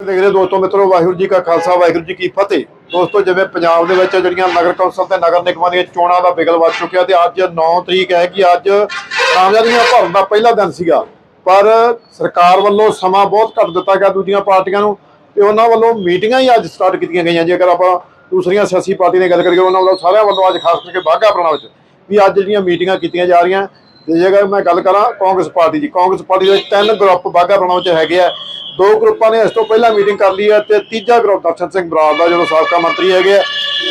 ਦੇਖ ਰਹੇ ਦੋਸਤੋ ਮਿੱਤਰੋ, ਵਾਹਿਗੁਰੂ ਜੀ ਕਾ ਖਾਲਸਾ, ਵਾਹਿਗੁਰੂ ਜੀ ਕੀ ਫਤਿਹ। ਦੋਸਤੋ, ਜਿਵੇਂ ਪੰਜਾਬ ਦੇ ਵਿੱਚ ਜਿਹੜੀਆਂ ਨਗਰ ਕੌਂਸਲ ਤੇ ਨਗਰ ਨਿਗਮਾਂ ਦੀਆਂ ਚੋਣਾਂ ਦਾ ਬਿਗਲ ਵੱਜ ਚੁੱਕਿਆ ਤੇ ਅੱਜ 9 ਤਰੀਕ ਹੈ ਕਿ ਅੱਜ ਕਾਮਯਾਬੀਆਂ ਭਰਨ ਦਾ ਪਹਿਲਾ ਦਿਨ ਸੀਗਾ। ਪਰ ਸਰਕਾਰ ਵੱਲੋਂ ਸਮਾਂ ਬਹੁਤ ਘੱਟ ਦਿੱਤਾ ਗਿਆ ਦੂਜੀਆਂ ਪਾਰਟੀਆਂ ਨੂੰ ਤੇ ਉਹਨਾਂ ਵੱਲੋਂ ਮੀਟਿੰਗਾਂ ਹੀ ਅੱਜ ਸਟਾਰਟ ਕੀਤੀਆਂ ਗਈਆਂ। ਜੇਕਰ ਆਪਾਂ ਦੂਸਰੀਆਂ ਸਿਆਸੀ ਪਾਰਟੀਆਂ ਦੀ ਗੱਲ ਕਰੀਏ, ਉਹਨਾਂ ਵੱਲੋਂ ਸਾਰਿਆਂ ਵੱਲੋਂ ਅੱਜ ਖਾਸ ਕਰਕੇ ਬਾਘਾ ਪੁਰਾਣਾ ਵਿੱਚ ਵੀ ਅੱਜ ਜਿਹੜੀਆਂ ਮੀਟਿੰਗਾਂ ਕੀਤੀਆਂ ਜਾ ਰਹੀਆਂ ਤੇ ਜੇਕਰ ਮੈਂ ਗੱਲ ਕਰਾਂ ਕਾਂਗਰਸ ਪਾਰਟੀ ਦੀ, ਕਾਂਗਰਸ ਪਾਰਟੀ ਦੇ ਤਿੰਨ ਗਰੁੱਪ ਬਾਘਾ ਪੁਰਾਣਾ 'ਚ ਹੈਗੇ ਆ। ਦੋ ਗਰੁੱਪਾਂ ਨੇ ਇਸ ਤੋਂ ਪਹਿਲਾਂ ਮੀਟਿੰਗ ਕਰ ਲਈ ਹੈ ਤੇ ਤੀਜਾ ਗਰੁੱਪ ਦਰਸ਼ਨ ਸਿੰਘ ਬਰਾੜ ਦਾ, ਜਦੋਂ ਸਾਬਕਾ ਮੰਤਰੀ ਹੈਗੇ ਆ,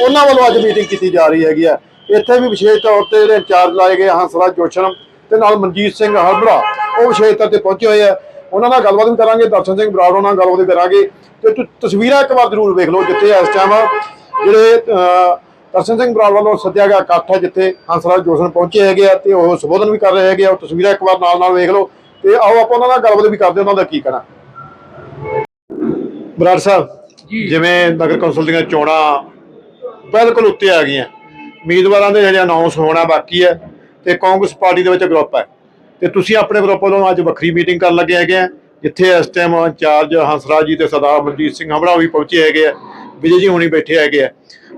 ਉਹਨਾਂ ਵੱਲੋਂ ਅੱਜ ਮੀਟਿੰਗ ਕੀਤੀ ਜਾ ਰਹੀ ਹੈਗੀ ਆ। ਇੱਥੇ ਵੀ ਵਿਸ਼ੇਸ਼ ਤੌਰ ਤੇ ਜਿਹੜੇ ਇੰਚਾਰਜ ਲਾਏ ਗਏ ਹੰਸਰਾਜ ਜੋਸ਼ਰਮ ਤੇ ਨਾਲ ਮਨਜੀਤ ਸਿੰਘ ਹਰਬੜਾ, ਉਹ ਵਿਸ਼ੇਸ਼ ਤੌਰ ਤੇ ਪਹੁੰਚੇ ਹੋਏ ਆ। ਉਹਨਾਂ ਨਾਲ ਗੱਲਬਾਤ ਵੀ ਕਰਾਂਗੇ, ਦਰਸ਼ਨ ਸਿੰਘ ਬਰਾੜ ਉਹਨਾਂ ਨਾਲ ਗੱਲਬਾਤ ਵੀ ਕਰਾਂਗੇ। ਤੇ ਤੁ- ਤਸਵੀਰਾਂ ਇੱਕ ਵਾਰ ਜ਼ਰੂਰ ਵੇਖ ਲਓ ਜਿੱਥੇ ਇਸ ਟਾਈਮ ਜਿਹੜੇ ਦਰਸ਼ਨ ਸਿੰਘ ਬਰਾੜ ਵੱਲੋਂ ਸੱਦਿਆ ਗਿਆ ਇਕੱਠ ਹੈ ਜਿੱਥੇ ਹੰਸਰਾਜ ਜੋਸ਼ਰਮ ਪਹੁੰਚੇ ਹੈਗੇ ਆ ਤੇ ਉਹ ਸੰਬੋਧਨ ਵੀ ਕਰ ਰਹੇ ਹੈਗੇ ਆ। ਉਹ ਤਸਵੀਰਾਂ ਇੱਕ ਵਾਰ ਨਾਲ ਨਾਲ ਵੇਖ ਲਓ ਤੇ ਆਓ ਆਪਾਂ ਉਹਨਾਂ ਨਾਲ ਗੱਲਬਾਤ ਵੀ ਕਰਦੇ ਉਹਨਾਂ ਦਾ ਕੀ ਕਹਿਣਾ। ਬਰਾੜ ਸਾਹਿਬ ਜਿਵੇਂ ਨਗਰ ਕੌਂਸਲ ਦੀਆਂ ਚੋਣਾਂ ਬਿਲਕੁਲ ਉੱਤੇ ਆ ਗਈਆਂ। ਉਮੀਦਵਾਰਾਂ ਦੇ ਹਜੇ ਅਨਾਉਂਸ ਹੋਣਾ ਬਾਕੀ ਹੈ ਤੇ ਕਾਂਗਰਸ ਪਾਰਟੀ ਦੇ ਵਿੱਚ ਗਰੁੱਪ ਹੈ। ਤੇ ਤੁਸੀਂ ਆਪਣੇ ਗਰੁੱਪ ਵੱਲੋਂ ਅੱਜ ਵੱਖਰੀ ਮੀਟਿੰਗ ਕਰਨ ਲੱਗੇ ਹੈਗੇ ਆ ਜਿੱਥੇ ਇਸ ਟਾਈਮ ਇੰਚਾਰਜ ਹੰਸਰਾਜ ਜੀ ਤੇ ਸਰਦਾਰ ਮਨਜੀਤ ਸਿੰਘ ਹਮੜਾ ਵੀ ਪਹੁੰਚੇ ਹੈਗੇ ਆ। ਵਿਜੇ ਜੀ ਹੁਣੀ ਬੈਠੇ ਹੈਗੇ ਆ।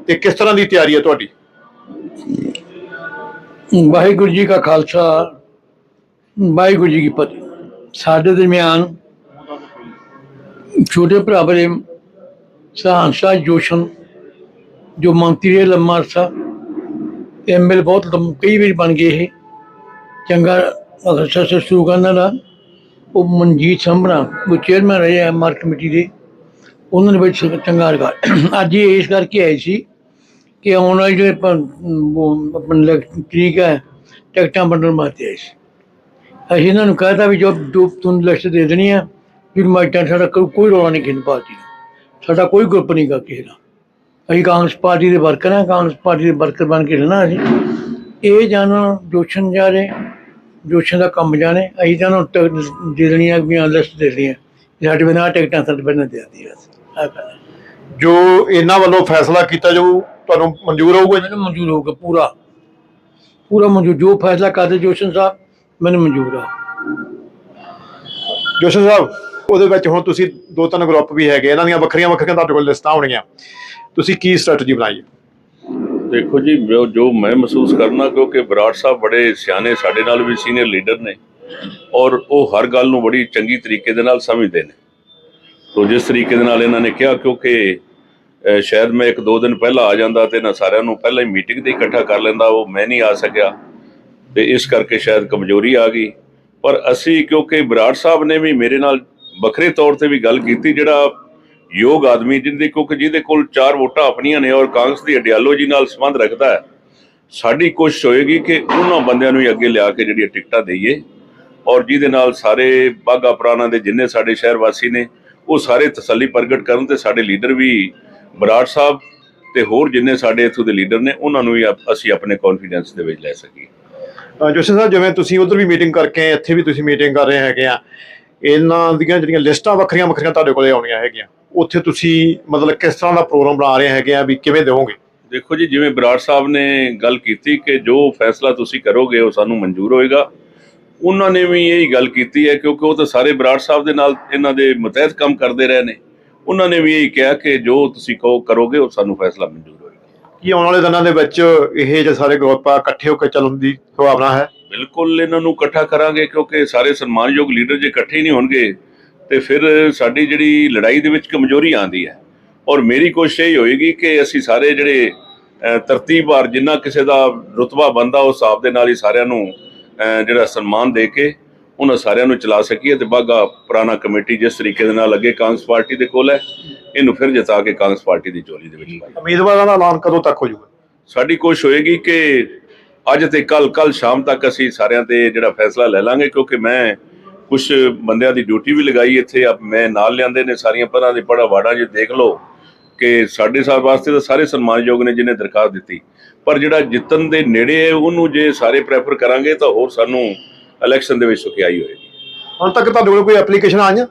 ਤੇ ਕਿਸ ਤਰ੍ਹਾਂ ਦੀ ਤਿਆਰੀ ਹੈ ਤੁਹਾਡੀ? ਵਾਹਿਗੁਰੂ ਜੀ ਕਾ ਖਾਲਸਾ, ਵਾਹਿਗੁਰੂ ਜੀ ਕੀ ਫਤਿਹ। ਸਾਡੇ ਦਰਮਿਆਨ ਛੋਟੇ ਭਰਾ ਬਰੇ ਸਾਂਸਾ ਜੋਸ਼ਨ, ਜੋ ਮੰਤਰੀ ਹੈ ਲੰਮਾ ਅਰਸਾ। ਐਮਐਲ ਬਹੁਤ ਲੰਮ- ਕਈ ਵਾਰੀ ਬਣ ਗਏ ਇਹ। ਚੰਗਾ ਅਗਸਟਸ ਸ਼ੁਰੂ ਕਰਨ ਦਾ, ਉਹ ਮਨਜੀਤ ਸੰਭਣਾ ਉਹ ਚੇਅਰਮੈਨ ਰਹੇ ਐਮਆਰ ਕਮੇਟੀ ਦੇ। ਉਹਨਾਂ ਨੇ ਵਿੱਚ ਚੰਗਾ ਰਿਕਾਰਡ ਅੱਜ ਇਹ ਇਸ ਕਰਕੇ ਆਏ ਸੀ ਕਿ ਆਉਣ ਵਾਲੀ ਜਿਹੜੇ ਪ- ਉਹ ਆਪਣੀ ਲਿਖ- ਤਰੀਕ ਹੈ, ਟਿਕਟਾਂ ਵੰਡਣ ਵਾਸਤੇ ਆਏ ਸੀ। ਅਸੀਂ ਇਹਨਾਂ ਨੂੰ ਕਹਿਤਾ ਵੀ ਜੋ ਜੋ ਤੁਹਾਨੂੰ ਲਿਸਟ ਦੇ ਦੇਣੀ ਹੈ ਫਿਰ ਮਾਈਟਾਂ ਸਾਡਾ ਕੋਈ ਕੋਈ ਰੌਲਾ ਨਹੀਂ ਕਿਸੇ ਪਾਰਟੀ ਦਾ। ਸਾਡਾ ਕੋਈ ਗਰੁੱਪ ਨਹੀਂ ਗਾ ਕਿਸੇ ਦਾ। ਅਸੀਂ ਕਾਂਗਰਸ ਪਾਰਟੀ ਦੇ ਵਰਕਰ ਹਾਂ ਕਾਂਗਰਸ ਪਾਰਟੀ ਦੇ ਵਰਕਰ ਬਣ ਕੇ ਰਹਿਣਾ ਅਸੀਂ। ਇਹ ਜਾਣਨ ਜੋਸ਼ਨ ਜਾ ਰਹੇ, ਜੋਸ਼ਨ ਦਾ ਕੰਮ ਜਾਣੇ, ਅਸੀਂ ਤਾਂ ਉਹਨੂੰ ਟਿਕਟ ਦੇ ਦੇਣੀਆਂ, ਵੀ ਲਿਸਟ ਦੇ ਦੇਣੀਆਂ। ਵੀ ਸਾਡੇ ਬਿਨਾਂ ਆਹ ਟਿਕਟਾਂ ਸਾਡੇ ਬਿਨਾਂ ਦੇ ਦਿੰਦੀ ਬਸ ਆਹ ਗੱਲ ਹੈ। ਜੋ ਇਹਨਾਂ ਵੱਲੋਂ ਫੈਸਲਾ ਕੀਤਾ ਜੋ ਤੁਹਾਨੂੰ ਮਨਜ਼ੂਰ ਹੋਊਗਾ ਜੀ? ਮੈਨੂੰ ਮਨਜ਼ੂਰ ਹੋਊਗਾ ਪੂਰਾ। ਪੂਰਾ ਮਨਜ਼ੂਰ ਜੋ ਫੈਸਲਾ ਕਰਦੇ ਜੋਸ਼ਨ ਸਾਹਿਬ ਮੈਨੂੰ ਮਨਜ਼ੂਰ ਆ। ਜੋਸ਼ਨ ਸਾਹਿਬ ਉਹਦੇ ਵਿੱਚ ਹੁਣ ਤੁਸੀਂ ਦੋ ਤਿੰਨ ਗਰੁੱਪ ਵੀ ਹੈਗੇ ਇਹਨਾਂ ਦੀਆਂ ਵੱਖਰੀਆਂ ਵੱਖਰੀਆਂ ਤੁਹਾਡੇ ਕੋਲ ਲਿਸਟਾਂ ਹੋਣਗੀਆਂ। ਤੁਸੀਂ ਕੀ ਸਟ੍ਰੈਟਜੀ ਬਣਾਈ? ਹੈ ਦੇਖੋ ਜੀ ਜੋ ਜੋ ਮੈਂ ਮਹਿਸੂਸ ਕਰਨਾ ਕਿਉਂਕਿ ਬਰਾੜ ਸਾਹਿਬ ਬੜੇ ਸਿਆਣੇ ਸਾਡੇ ਨਾਲ ਵੀ ਸੀਨੀਅਰ ਲੀਡਰ ਨੇ ਔਰ ਉਹ ਹਰ ਗੱਲ ਨੂੰ ਬੜੀ ਚੰਗੀ ਤਰੀਕੇ ਦੇ ਨਾਲ ਸਮਝਦੇ ਨੇ। ਸੋ ਜਿਸ ਤਰੀਕੇ ਦੇ ਨਾਲ ਇਹਨਾਂ ਨੇ ਕਿਹਾ, ਕਿਉਂਕਿ ਸ਼ਾਇਦ ਮੈਂ ਇੱਕ ਦੋ ਦਿਨ ਪਹਿਲਾਂ ਆ ਜਾਂਦਾ ਤੇ ਨਾ ਸਾਰਿਆਂ ਨੂੰ ਪਹਿਲਾਂ ਹੀ ਮੀਟਿੰਗ ਤੇ ਇਕੱਠਾ ਕਰ ਲੈਂਦਾ, ਉਹ ਮੈਂ ਨਹੀਂ ਆ ਸਕਿਆ। ਤੇ ਇਸ ਕਰਕੇ ਸ਼ਾਇਦ ਕਮਜ਼ੋਰੀ ਆ ਗਈ। ਪਰ ਅਸੀਂ, ਕਿਉਂਕਿ ਬਰਾੜ ਸਾਹਿਬ ਨੇ ਵੀ ਮੇਰੇ ਨਾਲ ਵੱਖਰੇ ਤੌਰ ਤੇ ਵੀ ਗੱਲ ਕੀਤੀ, ਜਿਹੜਾ ਯੋਗ ਆਦਮੀ ਜਿਹਦੇ ਕਿਉਂਕਿ ਜਿਹਦੇ ਕੋਲ ਚਾਰ ਵੋਟਾਂ ਆਪਣੀਆਂ ਨੇ ਔਰ ਕਾਂਗਰਸ ਦੀ ਆਈਡੀਓਲੋਜੀ ਨਾਲ ਸੰਬੰਧ ਰੱਖਦਾ ਹੈ, ਸਾਡੀ ਕੋਸ਼ਿਸ਼ ਹੋਏਗੀ ਕਿ ਉਹਨਾਂ ਬੰਦਿਆਂ ਨੂੰ ਹੀ ਅੱਗੇ ਲਿਆ ਕੇ ਜਿਹੜੀਆਂ ਟਿਕਟਾਂ ਦਈਏ। ਔਰ ਜਿਹਦੇ ਨਾਲ ਸਾਰੇ ਬਾਗਾ ਪੁਰਾਣਾ ਦੇ ਜਿੰਨੇ ਸਾਡੇ ਸ਼ਹਿਰ ਵਾਸੀ ਨੇ ਉਹ ਸਾਰੇ ਤਸੱਲੀ ਪ੍ਰਗਟ ਕਰਨ ਤੇ ਸਾਡੇ ਲੀਡਰ ਵੀ ਬਰਾੜ ਸਾਹਿਬ ਤੇ ਹੋਰ ਜਿੰਨੇ ਸਾਡੇ ਇੱਥੋਂ ਦੇ ਲੀਡਰ ਨੇ ਉਹਨਾਂ ਨੂੰ ਵੀ ਅਸੀਂ ਆਪਣੇ ਕੌਨਫੀਡੈਂਸ ਦੇ ਵਿੱਚ ਲੈ ਸਕੀਏ। ਜੋਸ਼ਨ ਸਾਹਿਬ ਜਿਵੇਂ ਤੁਸੀਂ ਉਧਰ ਵੀ ਮੀਟਿੰਗ ਕਰਕੇ ਇੱਥੇ ਵੀ ਤੁਸੀਂ ਮੀਟਿੰਗ ਕਰ ਰਹੇ ਹੈਗੇ ਆ ਇਹਨਾਂ ਦੀਆਂ ਜਿਹੜੀਆਂ ਲਿਸਟਾਂ ਵੱਖਰੀਆਂ ਵੱਖਰੀਆਂ ਤੁਹਾਡੇ ਕੋਲੇ ਆਉਣੀਆਂ ਹੈਗੀਆਂ ਉੱਥੇ ਤੁਸੀਂ ਮਤਲਬ ਕਿਸ ਤਰ੍ਹਾਂ ਦਾ ਪ੍ਰੋਗਰਾਮ ਬਣਾ ਰਹੇ ਹੈਗੇ ਆ ਵੀ ਕਿਵੇਂ ਦੇਵੋਗੇ ਦੇਖੋ ਜੀ ਜਿਵੇਂ ਬਰਾੜ ਸਾਹਿਬ ਨੇ ਗੱਲ ਕੀਤੀ ਕਿ ਜੋ ਫੈਸਲਾ ਤੁਸੀਂ ਕਰੋਗੇ ਉਹ ਸਾਨੂੰ ਮਨਜ਼ੂਰ ਹੋਏਗਾ। ਉਹਨਾਂ ਨੇ ਵੀ ਇਹੀ ਗੱਲ ਕੀਤੀ ਹੈ ਕਿਉਂਕਿ ਉਹ ਤਾਂ ਸਾਰੇ ਬਰਾੜ ਸਾਹਿਬ ਦੇ ਨਾਲ ਇਹਨਾਂ ਦੇ ਮੁਤਹਿਦ ਕੰਮ ਕਰਦੇ ਰਹੇ ਨੇ। ਉਹਨਾਂ ਨੇ ਵੀ ਇਹੀ ਕਿਹਾ ਕਿ ਜੋ ਤੁਸੀਂ ਕਹੋ ਕਰੋਗੇ ਉਹ ਸਾਨੂੰ ਫੈਸਲਾ ਮਨਜ਼ੂਰ ਹੋਏਗਾ। ਕੀ ਆਉਣ ਵਾਲੇ ਦਿਨਾਂ ਦੇ ਵਿੱਚ ਇਹ ਜਿਹੜੇ ਸਾਰੇ ਗਰੁੱਪ ਆ ਇਕੱਠੇ ਹੋ ਕੇ ਚੱਲਣ ਦੀ ਸੰਭਾਵਨਾ ਹੈ? ਬਿਲਕੁਲ ਇਹਨਾਂ ਨੂੰ ਇਕੱਠਾ ਕਰਾਂਗੇ ਕਿਉਂਕਿ ਸਾਰੇ ਸਨਮਾਨਯੋਗ ਲੀਡਰ ਜੇ ਇਕੱਠੇ ਨਹੀਂ ਹੋਣਗੇ ਤੇ ਫਿਰ ਸਾਡੀ ਜਿਹੜੀ ਲੜਾਈ ਦੇ ਵਿੱਚ ਕਮਜ਼ੋਰੀ ਆਂਦੀ ਹੈ। ਔਰ ਮੇਰੀ ਕੋਸ਼ਿਸ਼ ਇਹ ਹੋਏਗੀ ਕਿ ਅਸੀਂ ਸਾਰੇ ਜਿਹੜੇ ਤਰਤੀਬਵਾਰ ਜਿੰਨਾ ਕਿਸੇ ਦਾ ਰੁਤਬਾ ਬੰਦਾ ਉਸ ਹਿਸਾਬ ਦੇ ਨਾਲ ਹੀ ਸਾਰਿਆਂ ਨੂੰ ਜਿਹੜਾ ਸਨਮਾਨ ਦੇ ਕੇ ਉਹਨਾਂ ਸਾਰਿਆਂ ਨੂੰ ਚਲਾ ਸਕੀਏ ਤੇ ਬਾਗਾ ਪੁਰਾਣਾ ਕਮੇਟੀ ਜਿਸ ਤਰੀਕੇ ਦੇ ਨਾਲ ਅੱਗੇ ਕਾਂਗਰਸ ਪਾਰਟੀ ਦੇ ਕੋਲ ਹੈ ਇਹਨੂੰ ਫਿਰ ਜਿਤਾ ਕੇ ਕਾਂਗਰਸ ਪਾਰਟੀ ਦੀ ਝੋਲੀ ਦੇ ਵਿੱਚ ਪਾਈਏ। ਉਮੀਦਵਾਰਾਂ ਦਾ ਐਲਾਨ ਕਦੋਂ ਤੱਕ ਹੋ ਜਾਊਗਾ? ਸਾਡੀ ਕੋਸ਼ਿਸ਼ ਹੋਏਗੀ ਕਿ ਅੱਜ ਤੇ ਕੱਲ ਕੱਲ ਸ਼ਾਮ ਤੱਕ ਅਸੀਂ ਸਾਰਿਆਂ ਤੇ ਜਿਹੜਾ ਫੈਸਲਾ ਲੈ ਲਾਂਗੇ ਕਿਉਂਕਿ ਮੈਂ ਕੁਝ ਬੰਦਿਆਂ ਦੀ ਡਿਊਟੀ ਵੀ ਲਗਾਈ ਇੱਥੇ ਆ ਮੈਂ ਨਾਲ ਲਿਆਂਦੇ ਨੇ ਸਾਰੀਆਂ ਪਰਾਂ ਦੇ ਪੜਾ ਵਾੜਾਂ ਜੇ ਦੇਖ ਲਓ ਕਿ ਸਾਡੇ ਸਾਹਿਬ ਵਾਸਤੇ ਤਾਂ ਸਾਰੇ ਸਨਮਾਨਯੋਗ ਨੇ ਜਿਹਨੇ ਦਰਖਾਸਤ ਦਿੱਤੀ। ਪਰ ਜਿਹੜਾ ਜਿੱਤਣ ਦੇ ਨੇੜੇ ਹੈ ਉਹਨੂੰ ਜੇ ਸਾਰੇ ਪ੍ਰੈਫਰ ਕਰਾਂਗੇ ਤਾਂ ਹੋਰ ਸਾਨੂੰ ਇਲੈਕਸ਼ਨ ਦੇ ਵਿੱਚ ਸੁਖਿਆਈ ਹੋਏਗੀ। ਹੁਣ ਤੱਕ ਤੁਹਾਡੇ ਕੋਲ ਕੋਈ ਐਪਲੀਕੇਸ਼ਨ ਆਈਆਂ?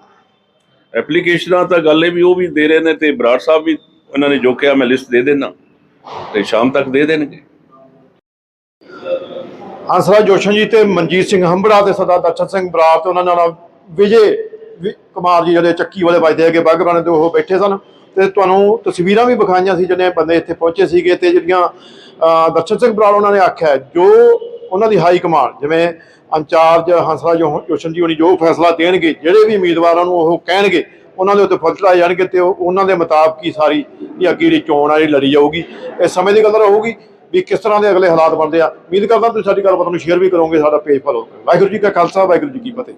ਐਪਲੀਕੇਸ਼ਨਾਂ ਤਾਂ ਗੱਲ ਇਹ ਵੀ ਉਹ ਵੀ ਦੇ ਰਹੇ ਨੇ ਤੇ ਬਰਾੜ ਸਾਹਿਬ ਵੀ ਉਹਨਾਂ ਨੇ ਜੋ ਕਿਹਾ ਮੈਂ ਲਿਸਟ ਦੇ ਦੇਣਾ ਤੇ ਸ਼ਾਮ ਤੱਕ ਦੇ ਦੇਣਗੇ। ਹੰਸਰਾਜ ਜੋਸ਼ਨ ਜੀ ਤੇ ਮਨਜੀਤ ਸਿੰਘ ਹੰਬੜਾ ਤੇ ਸਰਦਾਰ ਦਰਸ਼ਨ ਸਿੰਘ ਬਰਾੜ ਤੇ ਉਹਨਾਂ ਨਾਲ ਵਿਜੇ ਕੁਮਾਰ ਜੀ ਜਿਹੜੇ ਚੱਕੀ ਵਾਲੇ ਵੱਜਦੇ ਹੈਗੇ ਬਾਗਬਾਨ ਦੇ ਉਹ ਬੈਠੇ ਸਨ। ਤੇ ਤੁਹਾਨੂੰ ਤਸਵੀਰਾਂ ਵੀ ਵਿਖਾਈਆਂ ਸੀ ਜਿਹੜੇ ਬੰਦੇ ਇੱਥੇ ਪਹੁੰਚੇ ਸੀਗੇ ਤੇ ਜਿਹੜੀਆਂ ਦਰਸ਼ਨ ਸਿੰਘ ਬਰਾੜ ਉਹਨਾਂ ਨੇ ਆਖਿਆ ਜੋ ਉਹਨਾਂ ਦੀ ਹਾਈ ਕਮਾਂਡ, ਜਿਵੇਂ ਇੰਚਾਰਜ ਹੰਸਰਾ ਜੋਸ਼ਨ ਜੀ ਹੋਣੀ ਜੋ ਫੈਸਲਾ ਦੇਣਗੇ, ਜਿਹੜੇ ਵੀ ਉਮੀਦਵਾਰਾਂ ਨੂੰ ਉਹ ਕਹਿਣਗੇ, ਉਹਨਾਂ ਦੇ ਉੱਤੇ ਫੈਸਲਾ ਜਾਣਗੇ ਤੇ ਉਹ- ਉਹਨਾਂ ਦੇ ਮੁਤਾਬਕ ਹੀ ਸਾਰੀ ਇਹ ਅੱਗੇ ਜਿਹੜੀ ਚੋਣ ਆ ਜਿਹੜੀ ਲੜੀ ਜਾਊਗੀ। ਇਹ ਸਮੇਂ ਦੀ ਗੱਲ ਰਹੂਗੀ ਵੀ ਕਿਸ ਤਰ੍ਹਾਂ ਦੇ ਅਗਲੇ ਹਾਲਾਤ ਬਣਦੇ ਆ। ਉਮੀਦ ਕਰਦਾ ਤੁਸੀਂ ਸਾਡੀ ਗੱਲਬਾਤ ਨੂੰ ਸ਼ੇਅਰ ਵੀ ਕਰੋਗੇ, ਸਾਡਾ ਪੇਜ ਫੋਲੋ ਵਾਹਿਗੁਰੂ ਜੀ ਕਾ ਖਾਲਸਾ, ਵਾਹਿਗੁਰੂ ਜੀ ਕੀ ਫਤਿਹ।